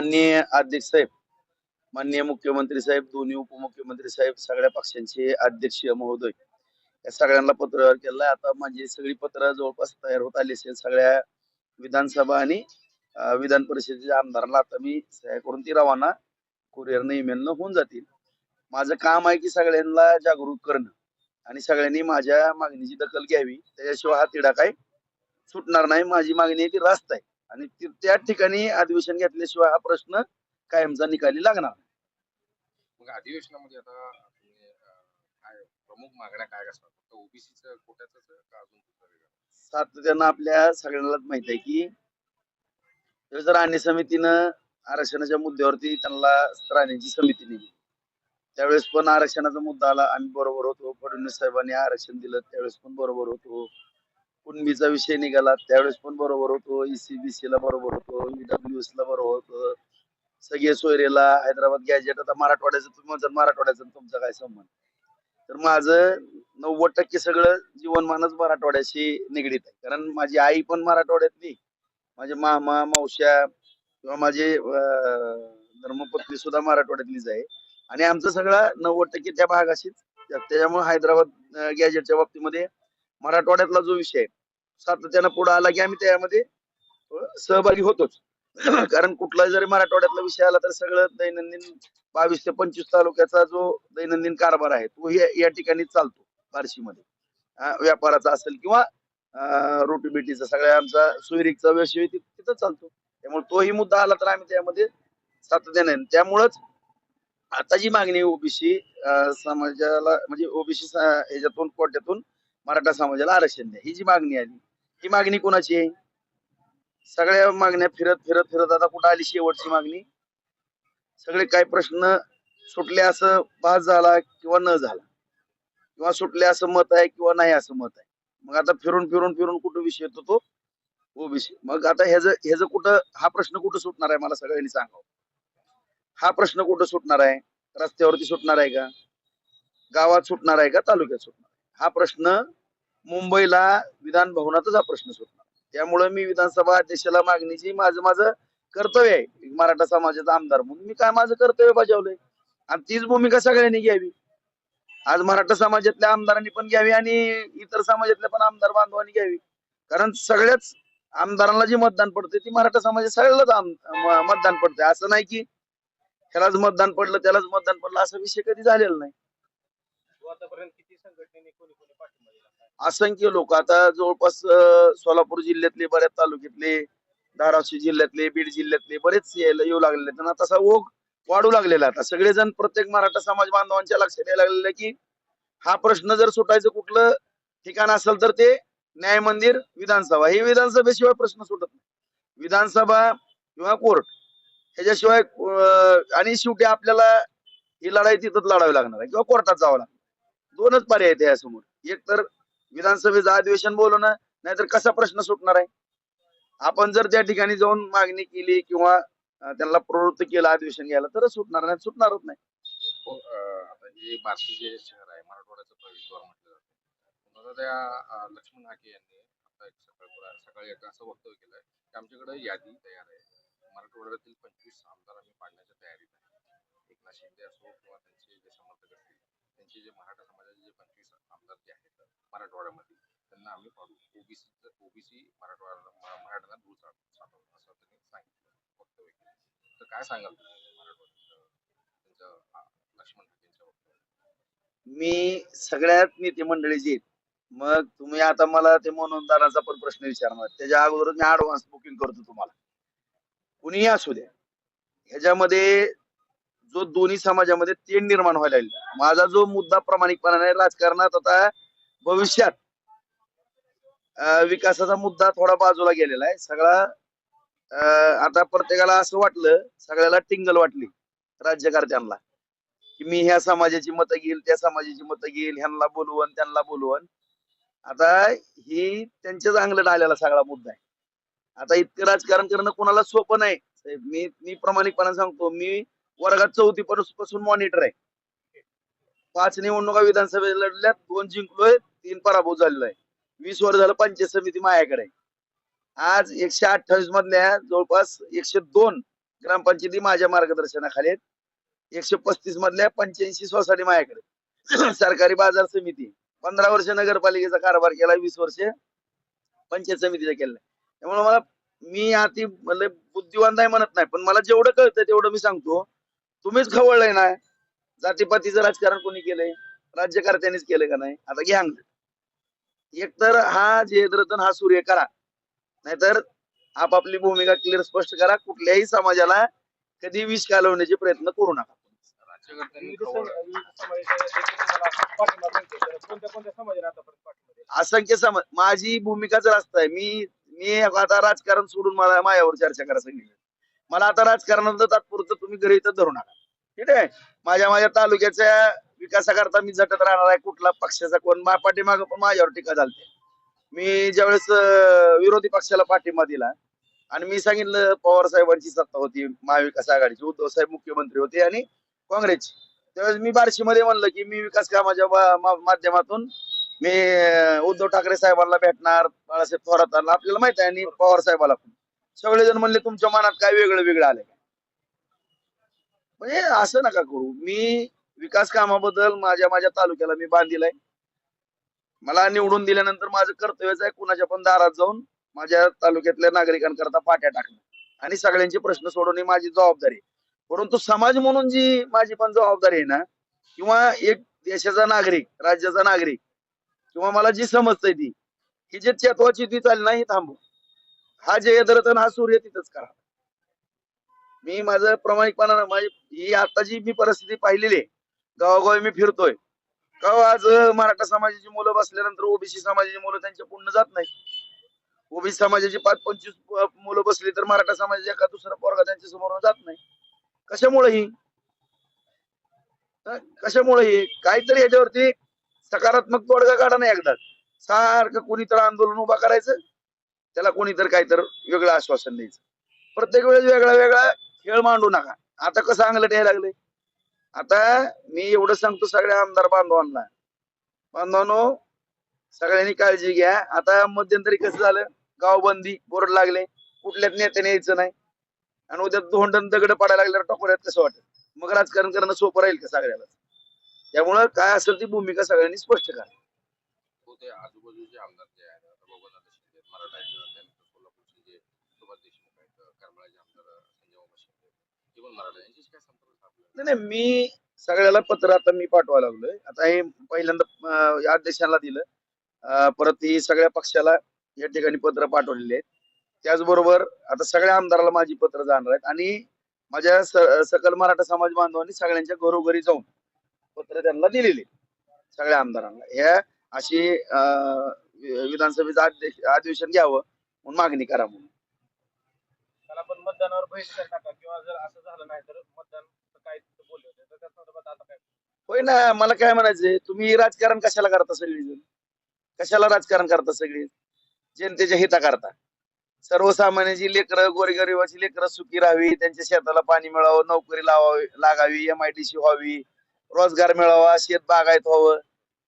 माननीय अध्यक्ष साहेब माननीय मुख्यमंत्री साहेब दोन्ही उपमुख्यमंत्री साहेब सगळ्या पक्षांचे अध्यक्ष महोदय या सगळ्यांना पत्र केलंय. आता माझी सगळी पत्र जवळपास तयार होत आली असेल सगळ्या विधानसभा आणि विधान परिषदेच्या आमदारांना. आता मी सह्या करून ती रवाना कुरिअरनं ईमेलनं होऊन जातील. माझं काम आहे की सगळ्यांना जागरूक करणं आणि सगळ्यांनी माझ्या मागणीची दखल घ्यावी. त्याच्याशिवाय हा तिढा काय सुटणार नाही. माझी मागणी आहे ती रास्त आहे. आणि त्या ठिकाणी अधिवेशन घेतल्याशिवाय हा प्रश्न कायमचा निकाली लागणार. मग अधिवेशनामध्ये आता काय प्रमुख मागण्या काय असतात फक्त ओबीसीचं कोट्याच का अजून दुसरं वेगळं? सातत्यानं आपल्या सगळ्यांनाच माहीत आहे की त्यावेळेस राणे समितीनं आरक्षणाच्या मुद्द्यावरती त्यांना राणेची समिती नेली त्यावेळेस पण आरक्षणाचा मुद्दा आला आम्ही बरोबर होतो फडणवीस साहेबांनी आरक्षण दिलं त्यावेळेस पण बरोबर होतो कुणबीचा विषय निघाला. त्यावेळेस पण बरोबर होतो. E ईसीबीसी ला बरोबर होतो. ईडब्ल्यूएस ला बरोबर होतो. सगळे सोयरेला हैदराबाद गॅजेट आता मराठवाड्याचं तुम्ही म्हणतात मराठवाड्याचं तुमचा काय संबंध? तर माझं नव्वद टक्के सगळं जीवनमानच मराठवाड्याशी निगडीत आहे. कारण माझी आई पण मराठवाड्यातली माझे मामा मावश्या किंवा माझे धर्मपत्नी सुद्धा मराठवाड्यातलीच आहे. आणि आमचं सगळं नव्वद टक्के त्या भागाशीच. त्याच्यामुळे हैदराबाद गॅजेटच्या बाबतीमध्ये मराठवाड्यातला जो विषय आहे सातत्यानं पुढे आला की आम्ही त्यामध्ये सहभागी होतोच. कारण कुठला जरी मराठवाड्यातला विषय आला तर सगळं दैनंदिन बावीस ते पंचवीस तालुक्याचा जो दैनंदिन कारभार आहे तो या ठिकाणी चालतो बार्शीमध्ये. व्यापाराचा असेल किंवा रोटीबिटीचा सगळ्या आमचा सुविरिकचा व्यवसाय तिथं चालतो. त्यामुळे तोही मुद्दा आला तर आम्ही त्यामध्ये सातत्याने त्यामुळंच आता जी मागणी ओबीसी समाजाला म्हणजे ओबीसी ह्याच्यातून कोट्यातून मराठा समाजाला आरक्षण द्या. ही जी मागणी आली ही मागणी कोणाची आहे? सगळ्या मागण्या फिरत फिरत फिरत आता कुठं आली शेवटची मागणी? सगळे काय प्रश्न सुटले असं पास झाला किंवा न झाला? किंवा सुटले असं मत आहे किंवा नाही असं मत आहे? मग आता फिरून फिरून फिरून कुठं विषय येतो तो? ओबीसी मग आता ह्याच ह्याच कुठं हा प्रश्न कुठं सुटणार आहे मला सगळ्यांनी सांगावं? हा प्रश्न कुठं सुटणार आहे? रस्त्यावरती सुटणार आहे का? गावात सुटणार आहे का? तालुक्यात सुटणार आहे? हा प्रश्न मुंबईला विधान भवनातच हा प्रश्न सुटणार. त्यामुळे मी विधानसभा अध्यक्षाला मागणीची माझं माझं कर्तव्य आहे. मराठा समाजाचा आमदार म्हणून मी काय माझं कर्तव्य बजावलंय. आणि तीच भूमिका सगळ्यांनी घ्यावी. आज मराठा समाजातल्या आमदारांनी पण घ्यावी आणि इतर समाजातल्या पण आमदार बांधवांनी घ्यावी. कारण सगळ्याच आमदारांना जे मतदान पडते ती मराठा समाजात सगळ्यालाच मतदान पडते असं नाही की ह्यालाच मतदान पडलं त्यालाच मतदान पडलं असा विषय कधी झालेला नाही. आतापर्यंत किती संघटनेने कोणी कोणी पाठिंबा असंख्य लोक. आता जवळपास सोलापूर जिल्ह्यातले बऱ्याच तालुक्यातले धाराशिव जिल्ह्यातले बीड जिल्ह्यातले बरेच यायला येऊ लागलेले त्यांना तसा ओघ वाढू लागलेला आता सगळेजण प्रत्येक मराठा समाज बांधवांच्या लक्षात यायला लागलेलं की हा प्रश्न जर सुटायचं कुठलं ठिकाण असेल तर ते न्याय मंदिर विधानसभा. हे विधानसभेशिवाय प्रश्न सुटत नाही. विधानसभा किंवा कोर्ट ह्याच्याशिवाय आणि शेवटी आपल्याला ही लढाई तिथंच लढावी लागणार आहे किंवा कोर्टात जावं लागणार दोनच पर्याय आहेत यासमोर. एक तर विधानसभेचं अधिवेशन बोलवणं नाहीतर कसा प्रश्न सुटणार आहे? आपण जर त्या ठिकाणी जाऊन मागणी केली किंवा त्यांना प्रवृत्त केलं अधिवेशन घ्यायला तरच सुटणार नाही सुटणारच नाही. हो, आता हे शहर आहे मराठवाड्याचं प्रवेशद्वार म्हटलं जातं. त्या लक्ष्मण हाके यांनी आता एक सकाळ सकाळी एक असं वक्तव्य केलंय की आमच्याकडे यादी तयार आहे. मराठवाड्यातील पंचवीस आमदार आम्ही पाडण्याच्या तयारीत आहे. एकनाथ शिंदे असो किंवा त्यांचे जे समर्थक असतील त्यांचे जे मराठा समाजाचे जे पंचवीस आमदार जे आहेत मराठवाड्यामध्ये त्यांना आम्ही पाडू. ओबीसी ओबीसी मराठवाड्याला मराठ्यांना दूर साठवू असं त्यांनी सांगितलं वक्तव्य केलं. तर काय सांगाल मराठवाड्याचं त्यांचं लक्ष्मण हाकेंच्या वक्तव्य मी सगळ्यात नेते मंडळी जे मग तुम्ही आता मला ते मनोनदानाचा पण प्रश्न विचारणार. त्याच्या अगोदर मी ऍडव्हान्स बुकिंग करतो तुम्हाला. कुणीही असू द्या. ह्याच्यामध्ये जो दोन्ही समाजामध्ये तेढ निर्माण व्हायला लागली. माझा जो मुद्दा प्रामाणिकपणाने राजकारणात आता भविष्यात विकासाचा मुद्दा थोडा बाजूला गेलेला आहे. सगळा अं, आता प्रत्येकाला असं वाटलं सगळ्याला टिंगल वाटली राज्यकर्त्यांना की मी ह्या समाजाची मतं घेईल त्या समाजाची मतं घेईल ह्यांना बोलवण त्यांना बोलवण. आता ही त्यांच्याच अंगलट आलेला सगळा मुद्दा आहे. आता इतकं राजकारण करणं कोणाला सोपं नाही. साहेब मी मी प्रामाणिकपणे सांगतो मी वर्गात चौथी पासून मॉनिटर आहे. पाच निवडणुका विधानसभेत लढल्यात दोन जिंकलोय तीन पराभव झालेला आहे वीस वर्ष झालं पंचायत समिती माझ्याकडे. आज एकशे अठ्ठावीस मधल्या जवळपास एकशे दोन ग्रामपंचायती माझ्या मार्गदर्शनाखाली आहेत. एकशे पस्तीस मधल्या पंच्याऐंशी सोसायटी माझ्याकडे. सरकारी बाजार समिती. पंधरा वर्ष नगरपालिकेचा कारभार केला वीस वर्ष पंचायत समितीचा केला. त्यामुळे मला मी अति म्हणजे बुद्धिवान नाही म्हणत नाही पण मला जेवढं कळतं तेवढं मी सांगतो. तुम्हीच खवळलंय ना. जातीपातीचं राजकारण कोणी केलंय? राज्यकर्त्यांनीच केलंय का नाही? आता घ्या. एकतर हा जयद्रथन हा सूर्य करा. नाहीतर आपापली भूमिका क्लिअर स्पष्ट करा. कुठल्याही समाजाला कधी विष घालवण्याचे प्रयत्न करू नका? असंख्य समाज माझी भूमिकाच रास्त आहे मी मी आता राजकारण सोडून मला मायावर चर्चा करा सांगितलं मला आता राजकारणात तात्पुरतं तुम्ही घरी इथं धरू नका. ठीक आहे? माझ्या माझ्या तालुक्याच्या विकासाकरता मी झटत राहणार आहे. कुठला पक्षाचा कोण पाठीमाग पण माझ्यावर टीका झालते. मी ज्यावेळेस विरोधी पक्षाला पाठिंबा दिला आणि मी सांगितलं पवार साहेबांची सत्ता होती महाविकास आघाडीची उद्धव साहेब मुख्यमंत्री होते आणि काँग्रेसची. त्यावेळेस मी बार्शीमध्ये म्हणलं की मी विकास कामाच्या माध्यमातून मी उद्धव ठाकरे साहेबांना भेटणार बाळासाहेब थोरातांना आपल्याला माहीत आहे आणि पवार साहेबाला पण. सगळेजण म्हणले तुमच्या मनात काय वेगळं वेगळं आलंय काय? म्हणजे असं नका करू. मी विकास कामाबद्दल माझ्या माझ्या तालुक्याला मी बांधिलाय मला निवडून दिल्यानंतर माझं कर्तव्यच आहे कुणाच्या पण दारात जाऊन माझ्या तालुक्यातल्या नागरिकांकरता पाट्या टाकणं. आणि सगळ्यांचे प्रश्न सोडवणे माझी जबाबदारी परंतु समाज म्हणून जी माझी पण जबाबदारी आहे ना किंवा एक देशाचा नागरिक राज्याचा नागरिक किंवा मला जी समजतंय ती ही जे चेतवाची ती चालली नाही थांबू. हा जे हा सूर्य तिथंच करा. मी माझं प्रामाणिकपणा माझी ही आता जी मी परिस्थिती पाहिलेली आहे गावागावी मी फिरतोय. का हो आज मराठा समाजाची मुलं बसल्यानंतर ओबीसी समाजाची मुलं त्यांच्या पूर्ण जात नाही ओबीसी समाजाची पाच पंचवीस मुलं बसली तर मराठा समाजाच्या एका दुसरा पोरगा त्यांच्यासमोर जात नाही. कशामुळे ही? कशामुळे ही? काहीतरी याच्यावरती सकारात्मक तोडगा काढा नाही एकदा. सारखं कोणीतर आंदोलन उभा करायचं त्याला कोणी तर काहीतर वेगळं आश्वासन द्यायचं. प्रत्येक वेळेस वेगळा वेगळा खेळ मांडू नका. आता कसं अंगलट यायला लागले आता मी एवढं सांगतो सगळ्या आमदार बांधवांना. बांधवांनो सगळ्यांनी काळजी घ्या. आता मध्यंतरी कसं झालं? गावबंदी बोर्ड लागले. कुठल्याच नेत्याने यायचं नाही. आणि उद्या धोंडन दगड पडायला लागल्यावर टोकऱ्यात कसं वाटत मग राजकारण करणं सोपं राहील का सगळ्याला? त्यामुळं काय असेल ती भूमिका सगळ्यांनी स्पष्ट करा तो ते आजूबाजूचे आमदार जे आहेत आता बबनदादा शिंदे मराठा आहेत त्यानंतर सोलापूरचे जे सुभाष देशमुख आहेत करमाळ्याचे आमदार संजय मामा शिंदे आहेत, मराठा यांच्याशी काय संपर्क साधला नाही नाही मी सगळ्याला पत्र आता मी पाठवायला लागलोय. आता हे पहिल्यांदा या अध्यक्षांना दिलं. परत ही सगळ्या पक्षाला या ठिकाणी पत्र पाठवलेले आहेत. त्याचबरोबर आता सगळ्या आमदाराला माझी पत्र जाणार आहेत आणि माझ्या सकल मराठा समाज बांधवांनी सगळ्यांच्या घरोघरी जाऊन पत्र त्यांना दिलेली सगळ्या आमदारांना. ह्या अशी विधानसभेचं अधिवेशन घ्यावं म्हणून मागणी करा म्हणून. त्याला पण मतदानावर बहिष्कार टाका किंवा जर असं झालं नाही तर मतदान काय बोलले होते. तर त्या संदर्भात आता काय? होय ना मला काय म्हणायचंय तुम्ही राजकारण कशाला करता सगळीजण? कशाला राजकारण करता सगळी? जनतेच्या हिता करता सर्वसामान्यांची लेकरं गोरगरिबाची लेकरं सुखी राहावी त्यांच्या शेताला पाणी मिळावं नोकरी लावावी लागावी एम आय डी सी व्हावी रोजगार मिळावा शेत बागायत व्हावं.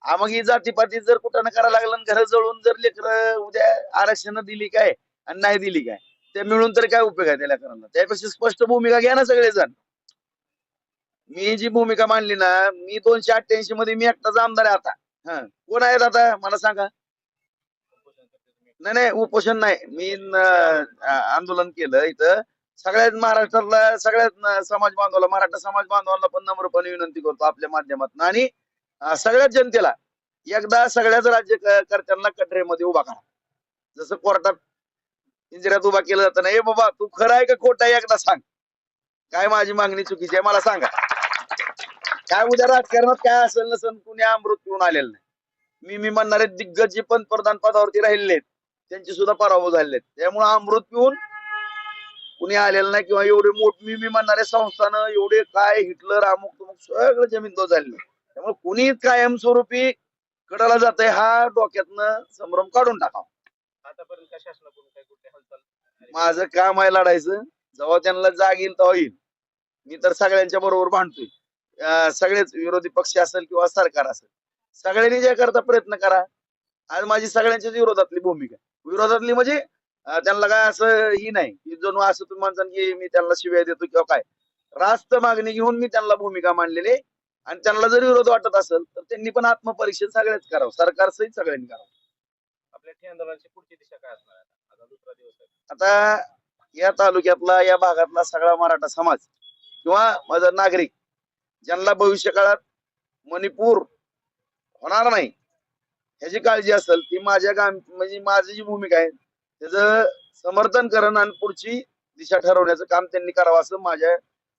मग ही जातीपाती जर कुठं करायला लागलं घर जळून जर लेकर उद्या आरक्षण दिली काय आणि नाही दिली काय ते मिळून तर काय उपयोग आहे त्या लेकरांना त्यापेक्षा स्पष्ट भूमिका घ्या ना सगळेजण. मी जी भूमिका मांडली ना मी दोनशे अठ्ठ्याऐंशी मध्ये मी एकटाच आमदार आहे आता. हा कोण आहेत आता? मला सांगा. नाही नाही उपोषण नाही. मी आंदोलन केलं इथं. सगळ्यात महाराष्ट्राला सगळ्यात समाज बांधवाला मराठा समाज बांधवांना पण नम्रपणे विनंती करतो आपल्या माध्यमातून. आणि सगळ्याच जनतेला. एकदा सगळ्याच राज्यकर्त्यांना कटरेमध्ये उभा करा. जसं कोर्टात इंजिरात उभा केलं जातं नाही बाबा तू खरं आहे का खोट आहे? एकदा सांग. काय माझी मागणी चुकीची आहे? मला सांगा. काय उद्या राजकारणात काय असेल नसेल कुणी अमृत पिऊन आलेलं नाही. मी मी म्हणणारे दिग्गज जे पंतप्रधान पदावरती राहिलेले आहेत त्यांचे सुद्धा पराभव झालेले त्यामुळे अमृत पिऊन कुणी आलेलं नाही किंवा एवढे मोठ मी मी म्हणणारे संस्थान एवढे काय हिटलर अमुक तुमुक सगळं जमीन तो झालेलं त्यामुळे कुणी कायमस्वरूपी कडाला जात आहे हा डोक्यातनं संभ्रम काढून टाकावा आतापर्यंत काय शासनाकडून काय कुठली हालचाल झाली? माझं काम आहे लढायचं जेव्हा त्यांना जाग येईल तेव्हा येईल मी तर सगळ्यांच्या बरोबर भांडतोय सगळेच विरोधी पक्ष असेल किंवा सरकार असेल सगळ्यांनी जे करता प्रयत्न करा आज माझी सगळ्यांच्याच विरोधातली भूमिका. विरोधातली म्हणजे त्यांना काय असं ही नाही की जणू असं तुम्ही म्हणता की मी त्यांना शिव्या देतो किंवा काय रास्त मागणी घेऊन मी त्यांना भूमिका मांडलेली. आणि त्यांना जर विरोध वाटत असेल तर त्यांनी पण आत्मपरीक्षण सगळ्याच करावं. सरकार सहित सगळ्यांनी करावं. आपल्या ठे आंदोलनाची पुढची दिशा काय असणार आहे? आता दुसरा दिवस आहे. आता या तालुक्यातला या भागातला सगळा मराठा समाज किंवा माझा नागरिक ज्यांना भविष्य काळात मणिपूर होणार नाही ह्याची काळजी असेल ती माझ्या गाम म्हणजे माझी जी भूमिका आहे त्याचं समर्थन करणं आणि पुढची दिशा ठरवण्याचं काम त्यांनी करावं असं माझ्या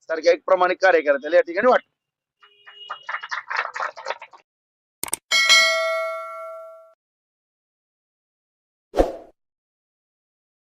सारख्या एक प्रामाणिक कार्यकर्त्याला या ठिकाणी वाटतं.